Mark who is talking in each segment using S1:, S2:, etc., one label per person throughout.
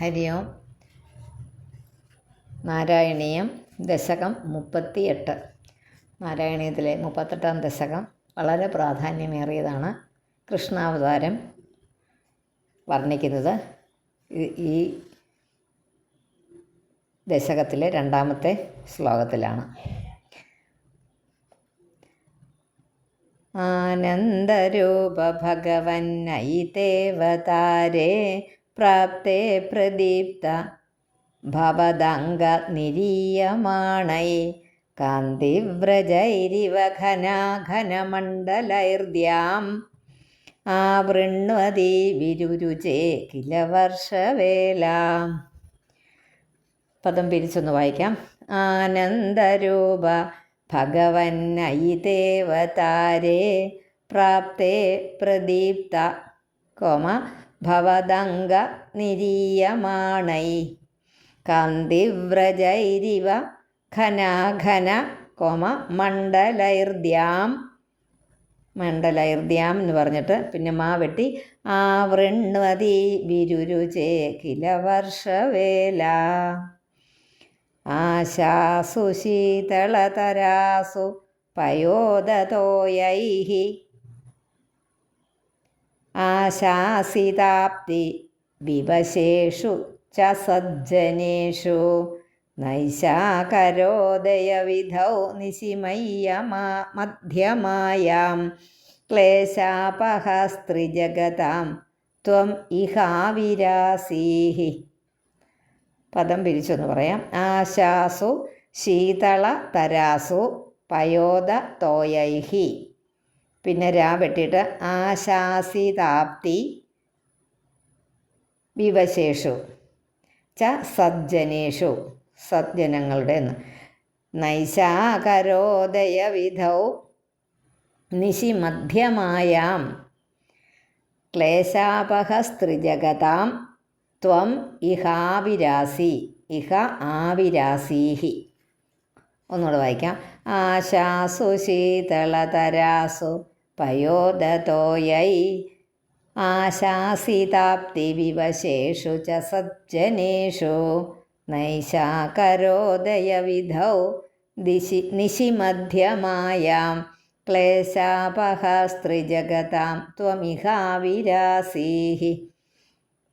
S1: ഹരി ഓം. നാരായണീയം ദശകം മുപ്പത്തിയെട്ട്. നാരായണീയത്തിലെ മുപ്പത്തെട്ടാം ദശകം വളരെ പ്രാധാന്യമേറിയതാണ്. കൃഷ്ണാവതാരം വർണിക്കുന്നത് ഈ- ദശകത്തിലെ രണ്ടാമത്തെ ശ്ലോകത്തിലാണ്. ആനന്ദരൂപ ഭഗവന്നൈതേവതാരേ പ്രാപ്തേ പ്രദീപ്ത ഭവദംഗനിരീയമാണൈ. കാന്തിവ്രജൈരിവ ഘനാഘനമണ്ഡലൈർദ്യാം ആവൃണ്വതി വിരുരുചേ കില വർഷവേലാം. പദം പിരിച്ചൊന്ന് വായിക്കാം. ആനന്ദരൂപ ഭഗവന്നൈതേവതാരേ പ്രാപ്തേ പ്രദീപ്ത കോമ ഭവദംഗ നിരീയമാണൈ കാന്തിവ്രജൈരിവ ഘനാഘന കോമ മണ്ഡലൈർദ്യാം. മണ്ഡലൈർദ്യാം എന്ന് പറഞ്ഞിട്ട് പിന്നെ മാവെട്ടി ആവൃണ്വതി വിരുരുചേ കില വർഷവേല ആശാസു ശീതളതരാസു പയോദതോയൈ ആശാസിതാപ്തി വിവശേഷു ച സജ്ജനേഷു. നൈശാകരോദയവിധൗ നിശിമയ്യമാ മധ്യമായാം. ക്ലേശാപഹസ്ത്രിജഗതാം ത്വം ഇഹാവിരാസീഹി. പദം പിരിച്ചൊന്ന് പറയാം. ആശാസു ശീതള തരാസു പയോദ തോയൈഹി. പിന്നെ രാ വെട്ടിയിട്ട് ആശാസിതാപ്തി വിവശേഷു. ച സജ്ജനേഷു. സജ്ജനങ്ങളുടെ എന്ന് നൈശാകരോദയ വിധൗ നിശിമധ്യമായാം. ക്ലേശാപഹസ്ത്രിജഗതാം ത്വം ഇഹാവിരാസി. ഇഹ ആവിരാസീഹി. ഒന്നുകൂടെ വായിക്കാം. ആശാസു ശീതളതരാസു പയോദതോയൈ. ആശാസിതാപ്തിവിവശേഷു ച സജ്ജനേഷു. നൈശാകരോദയവിധൗ. ദിശി നിശിമധ്യമായാം. ക്ലേശാപഹസ്ത്രിജഗതാം ത്വമിഹാവിരാസീഹി.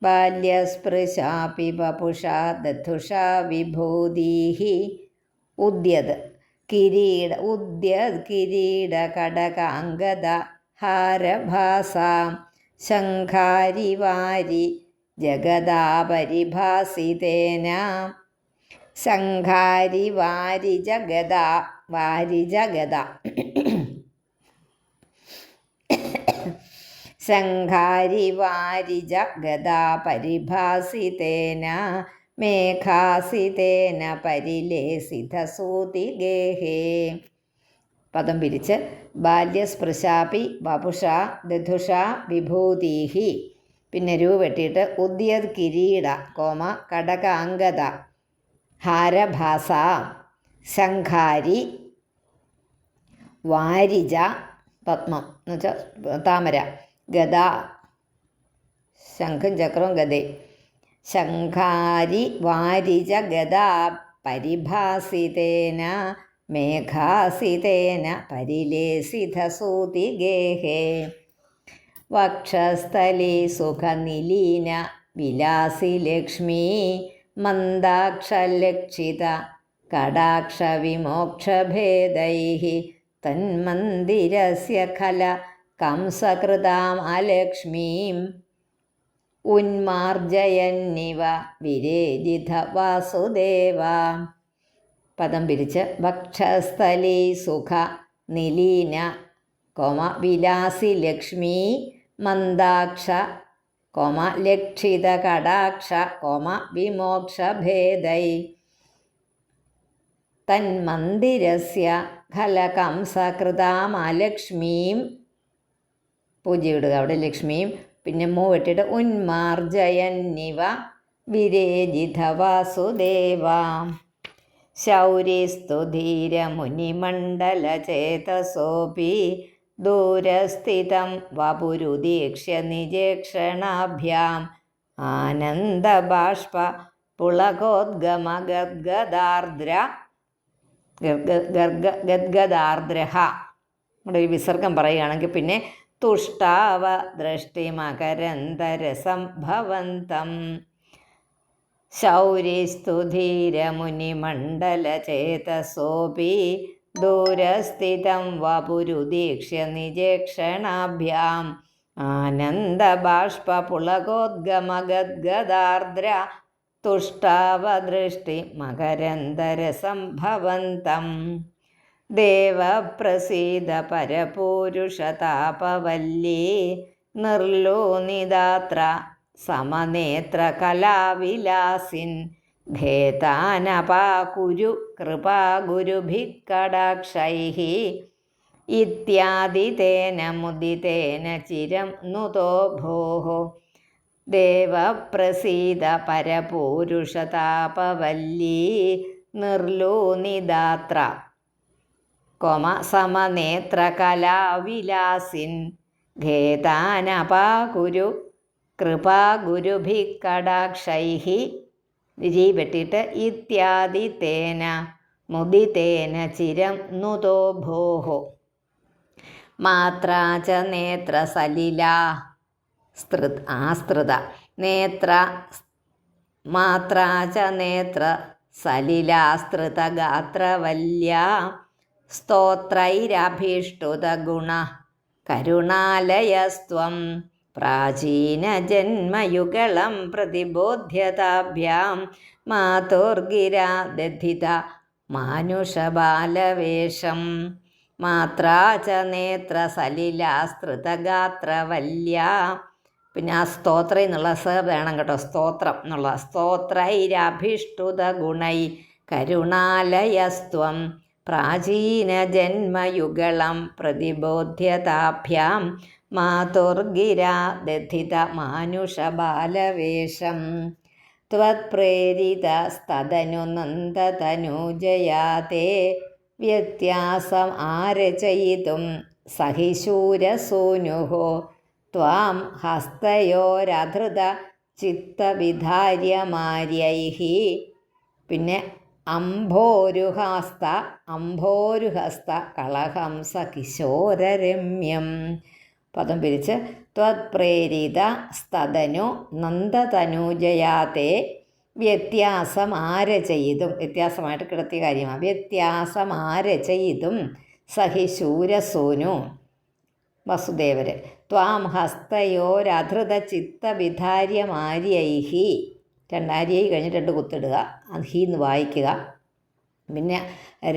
S1: ബാല്യസ്പൃശാപി വപുഷാ ദധുഷാ വിഭൂതീഹി. ഉദ്യത് കിരീട ഉദ്യ കിരീട കടക അങ്കത ഹാരഭാസ ശംഖാരി വാരി ജഗദാപരിഭാസിതേന ശംഖാരി വാരി ജഗദ വാരി ജഗദ. ശംഖാരിവാരി ജഗദാ പരിഭാസിതേന മേഘാസിതേന പരിലേസിതസൂതിഗേഹേ പദം പിരിച്ച് ബാല്യസ്പൃശാപി വപുഷ ദധുഷ വിഭൂതീഹി. പിന്നെ രൂ വെട്ടിയിട്ട് ഉദ്യത് കിരീട കോമ കടകാംഗത ഹാരഭാസ ശംഖാരി വാരിജ പത്മം എന്ന് വെച്ചാൽ താമര ഗദ ശംഖും ചക്രവും ഗദയും ശംഖാരി വാരിജ ഗതാ പരിഭാസിതേന മേഘാസിതേന പരിലേസിതസൂതിഗേഹേ. വക്ഷസ്ഥലി സുഖനിലീന വിലാസി ലക്ഷ്മീ മന്ദാക്ഷലക്ഷിത കടാക്ഷവിമോക്ഷഭേദൈः തന്മന്ദിരസ്യ ഖല കംസകൃതാം അലക്ഷ്മീം ഉന്മാർജയന്നിവ വിരേജിത വാസുദേവ. പദം പിരിച്ച് ഭക്ഷസ്ഥലി സുഖ നിലീന കോമ വിലാസി ലക്ഷ്മി മന്ദാക്ഷ കോമ ലക്ഷിത കടാക്ഷ കോമ വിമോക്ഷഭേദൈ തന്മന്ദിരസ്യ ഖലകംസകൃതാമലക്ഷ്മീം പൂജയിടുക അവിടെ ലക്ഷ്മിയും പിന്നെ മൂ വെട്ടിയിട്ട് ഉന്മാർജയന്നിവ വിരേജിത വാസുദേവ ശൗര്യസ്തു ധീരമുനിമണ്ഡലചേതസോപി ദൂരസ്ഥിതം വപുരുദീക്ഷ്യ നിജേക്ഷണാഭ്യാം ആനന്ദബാഷ്പ പുളകോദ്ഗമഗദ്ഗദാർദ്ര ഗദ്ഗദാർദ്രഹ ഇവിടെ ഒരു വിസർഗം പറയുകയാണെങ്കിൽ പിന്നെ തുഷ്ടാവ ദൃഷ്ടിമകരന്തരസംഭവന്തം. ശൗരിസ്തുധീരമുനിമണ്ഡലചേതസോപി ദൂരസ്ഥിതം വപുരുദീക്ഷ്യ നിജേക്ഷണാഭ്യാം. ആനന്ദബാഷ്പപുളകോദ്ഗമഗദ്ഗദാർദ്ര തുഷ്ടാവദൃഷ്ടി മകരന്തരസംഭവന്തം ദേവപ്രസീത പരപൂരുഷതാപവല്ലി നിർലോനിദാത്ര സമനേത്ര കലാവിലാസിൻ ധേതാനപാകുരു കൃപാഗുരുഭിക്കടാക്ഷൈः ഇത്യാദിതേന മുദിതേന ചിരം നുതോ ഭോ ദേവപ്രസീത പരപൂരുഷതാപവല്ലീ നിർലോനിദാത്ര കൊമ സമനേത്രകലാവിലാസിൻ ഖേതാനപാകുരു കൃപാഗുരുഭിः കടാക്ഷൈഹി രി വെട്ടിയിട്ട് ഇത്യാദി തേന മുദിതേന ചിരം നുതോ ഭോः മാത്രാ നേത്ര സലില. സ്തൃ ആസ്തൃത നേത്ര മാത്രാച നേത്ര നേത്ര സലിലാസ്തൃതഗാത്രവല്യ സ്തോത്രൈരഭീഷ്ടുതഗുണ കരുണാലയസ്ത്വം. പ്രാചീനജന്മയുഗളം പ്രതിബോധ്യതാഭ്യാം. മാതോർഗിരാ ദധിത മാനുഷബാലവേഷം. മാത്രാ നേത്ര സലിലാസ്തൃതഗാത്രവല്യ പിന്നെ ആ സ്തോത്ര എന്നുള്ള സ വേണം കേട്ടോ സ്തോത്രം എന്നുള്ള സ്തോത്രൈരഭിഷ്ടുത ഗുണൈ കരുണാലയസ്ത്വം. പ്രാചീനജന്മയുഗളം പ്രതിബോധ്യതാഭ്യാം മാതുർഗിരാ ദധിത മാനുഷബാലവേഷം ത്വത്പ്രേരിതസ്തനു നന്ദതനൂജയാ തേ വ്യത്യാസം ആരചയിതും സഹിശൂരസൂനുഃ ത്വാം ഹസ്തയോരധൃത ചിത്തവിധാര്യമാര്യൈ പിന്നെ അംഭോരുഹസ്ത അംഭോരുഹസ്ത കളഹംസ കിശോരരമ്യം. പദം പിരിച്ച് ത്വത്പ്രേരിത സ്തനു നന്ദതനുജയാതെ ആരചയിതും വ്യത്യാസമായിട്ട് കിടത്തിയ കാര്യമാണ് വ്യത്യാസം ആരചയിതും സഹി ശൂരസൂനു. വസുദേവര് ത്വാം ഹസ്തയോരധൃത ചിത്തവിധാര്യമാര്യൈഹി രണ്ടാര്യൈ കഴിഞ്ഞിട്ട് രണ്ട് കുത്തിടുക അത് ഹി എന്ന് വായിക്കുക. പിന്നെ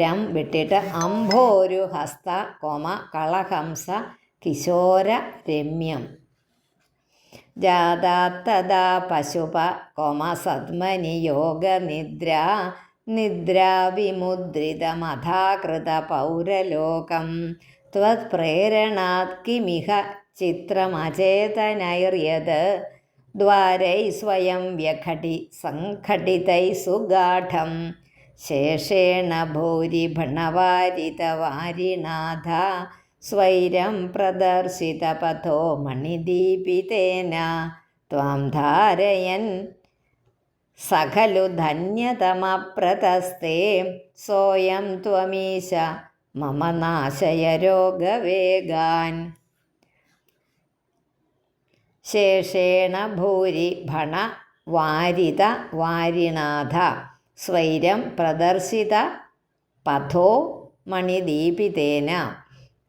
S1: രം വിട്ടിട്ട് അംഭോരു ഹസ്ത കോമ കളഹംസ കിശോര രമ്യം. ജാതാത്തദാ പശുപ കോമ സദ്മനി യോഗനിദ്ര നിദ്രാവിമുദ്രിതമഥാകൃത പൗരലോകം. ത്വത്പ്രേരണാത് കിമിഹ ചിത്രമചേതനൈർയത് ദ്വാരൈ സ്വയം വ്യഘടി സംഘടിതൈ സുഗാഠം. ശേഷേണ ഭൂരി ഭണവാരിതവാരിനാഥ സ്വൈരം പ്രദർശിതപഥോ മണിദീപിതേന. ത്വാം ധാരയൻ സഖലു ധന്യതമപ്രതസ്തേ സോയം ത്വമീശ മമ നാശയ രോഗവേഗാൻ. ശേഷേണ ഭൂരി ഭണ വാരിത വാരിനാഥ സ്വൈരം പ്രദർശിത പഥോ മണിദീപിതേന.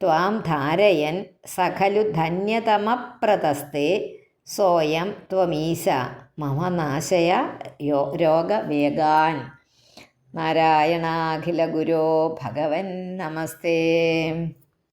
S1: ത്വാം ധാരയൻ സഖലു ധന്യതമപ്രതസ്തേ സോയം ത്വമീശ. മമ നാശയ യോ രോഗവേഗാൻ. നാരായണാഖില ഗുരോ ഭഗവൻ നമസ്തേ.